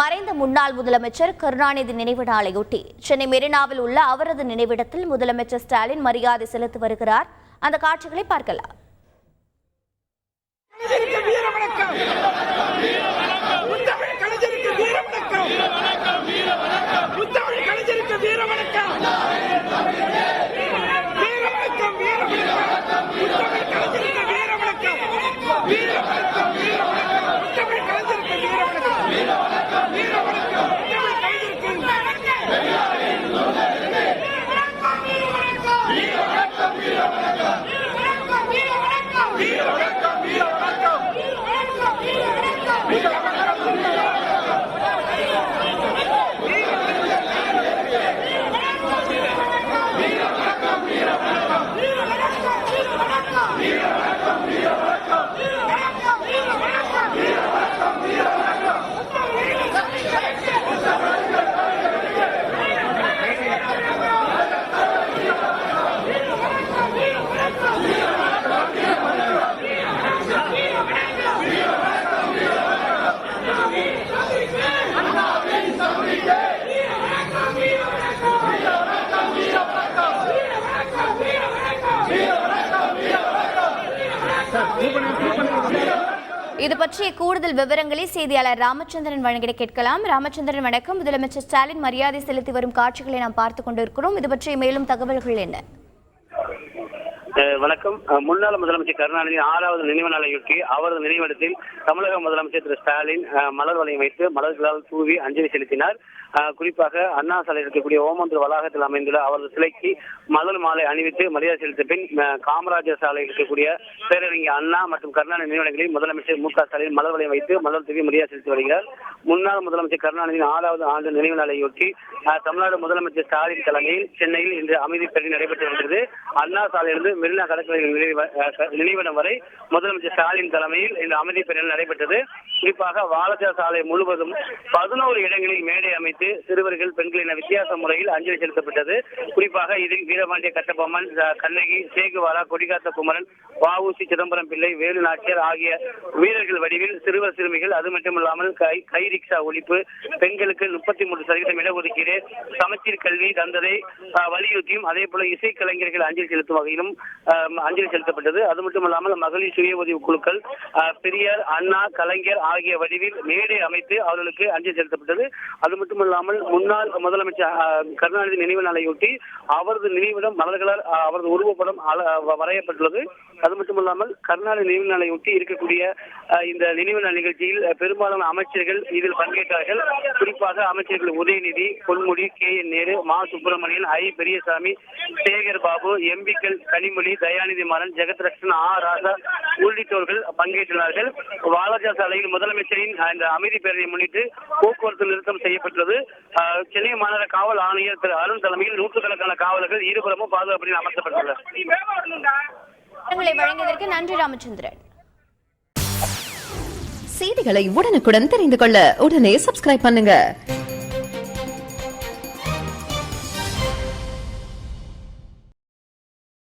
மறைந்த முன்னாள் முதலமைச்சர் கருணாநிதி நினைவு நாளையொட்டி சென்னை மெரினாவில் உள்ள அவரது நினைவிடத்தில் முதலமைச்சர் ஸ்டாலின் மரியாதை செலுத்தி வருகிறார். அந்த காட்சிகளை பார்க்கலாம் கலைஞருக்கு வீர வணக்கம் முத்தமிழ் கலைஞருக்கு வீர வணக்கம் முத்தமிழ் கலைஞருக்கு வீர வணக்கம் வீர வணக்கம் வீர வணக்கம் முத்தமிழ் கலைஞருக்கு வீர வணக்கம் வீர வணக்கம் வீர வணக்கம் முத்தமிழ் கலைஞருக்கு வீர வணக்கம் வீர வணக்கம் வீர வணக்கம் முத்தமிழ் கலைஞருக்கு வீர வணக்கம் வீர வணக்கம் வீர வணக்கம் இது பற்றிய கூடுதல் விவரங்களை செய்தியாளர் ராமச்சந்திரன் வழங்கிட கேட்கலாம். ராமச்சந்திரன் வணக்கம். முதலமைச்சர் ஸ்டாலின் மரியாதை செலுத்தி வரும் காட்சிகளை நாம் பார்த்துக் கொண்டிருக்கிறோம். இது பற்றிய மேலும் தகவல்கள் என்ன? வணக்கம். முன்னாள் முதலமைச்சர் கருணாநிதி ஆறாவது நினைவு நாளையொட்டி அவரது நினைவிடத்தில் தமிழக முதலமைச்சர் திரு ஸ்டாலின் மலர் வளையம் வைத்து மலர்களால் தூவி அஞ்சலி செலுத்தினார். குறிப்பாக அண்ணா சாலை இருக்கக்கூடிய ஓமந்தூர் வளாகத்தில் அமைந்துள்ள அவரது சிலைக்கு மலர் மாலை அணிவித்து மரியாதை செலுத்த பின் காமராஜர் சாலையில் இருக்கக்கூடிய பேரறிஞர் அண்ணா மற்றும் கருணாநிதி நினைவிடங்களில் முதலமைச்சர் மு க ஸ்டாலின் மலர் வளையம் வைத்து மலர் தூவி மரியாதை செலுத்தி வருகிறார். முன்னாள் முதலமைச்சர் கருணாநிதியின் ஆறாவது ஆண்டு நினைவு நாளையொட்டி தமிழ்நாடு முதலமைச்சர் ஸ்டாலின் தலைமையில் சென்னையில் இன்று அமைதி பேரணி நடைபெற்று வருகிறது. அண்ணா சாலையிலிருந்து மெரினா கடற்கரை நினைவு- நினைவிடம் வரை முதலமைச்சர் ஸ்டாலின் தலைமையில் இந்த அமைதி பேரணி நடைபெற்றது. குறிப்பாக வாலஜா சாலை முழுவதும் பதினோரு இடங்களில் மேடை அமைத்து சிறுவர்கள் பெண்கள் என வித்தியாச முறையில் அஞ்சலி செலுத்தப்பட்டது. குறிப்பாக இதில் வீரபாண்டிய கட்டபொம்மன் கண்ணகி சேகுவாரா கொடிகாத்த குமரன் வஉசி சிதம்பரம் பிள்ளை வேலு நாச்சியார் ஆகிய வீரர்கள் வடிவில் சிறுவர் சிறுமிகள் அது மட்டுமில்லாமல் கை கை ரிக்ஷா ஒழிப்பு பெண்களுக்கு முப்பத்தி மூன்று சதவீதம் இடஒதுக்கீடு சமச்சீர் கல்வி தந்ததை வலியுறுத்தியும் அதே போல இசை கலைஞர்கள் அஞ்சலி செலுத்தும் வகையிலும் அஞ்சலி செலுத்தப்பட்டது. அது மட்டுமல்லாமல் மகளிர் சுய உதவி குழுக்கள் பெரியார் அண்ணா கலைஞர் ஆகிய வடிவில் மேடை அமைத்து அவர்களுக்கு அஞ்சலி செலுத்தப்பட்டது. அது மட்டுமல்லாமல் முன்னாள் முதலமைச்சர் கருணாநிதி நினைவு நாளையொட்டி அவரது நினைவிடம் மலர்களால் அவரது உருவப்படம் வரையப்பட்டுள்ளது. அது மட்டுமல்லாமல் கருணாநிதி நினைவு நாளையொட்டி இருக்கக்கூடிய இந்த நினைவு நாள் நிகழ்ச்சியில் பெரும்பாலான அமைச்சர்கள் இதில் பங்கேற்றார்கள். குறிப்பாக அமைச்சர்கள் Udhayanidhi Ponmudi K N Nehru Ma Subramanian I Periyasamy Sekar Babu எம்பிக்கள் கனிமொழி தயாநிதி மாறன் ஜெகத்ரட்சன் ஆ ராஜா உள்ளிட்டோர்கள் பங்கேற்றுள்ளார்கள் வாலாஜா சாலையில் முதலமைச்சரின் இந்த அமைதி பேரணியை முன்னிட்டு போக்குவரத்து நிறுத்தம் செய்யப்பட்டுள்ளது. சென்னை மாநகர காவல் ஆணையர் திரு அருண் தலைமையில் நூற்றுக்கணக்கான காவலர்கள் இருபுறமும் பாதுகாப்பு அமர்த்தப்பட்டுள்ளனர். வழங்கியதற்கு நன்றி ராமச்சந்திரன். செய்திகளை உடனுக்குடன் தெரிந்து கொள்ள உடனே சப்ஸ்கிரைப் பண்ணுங்க.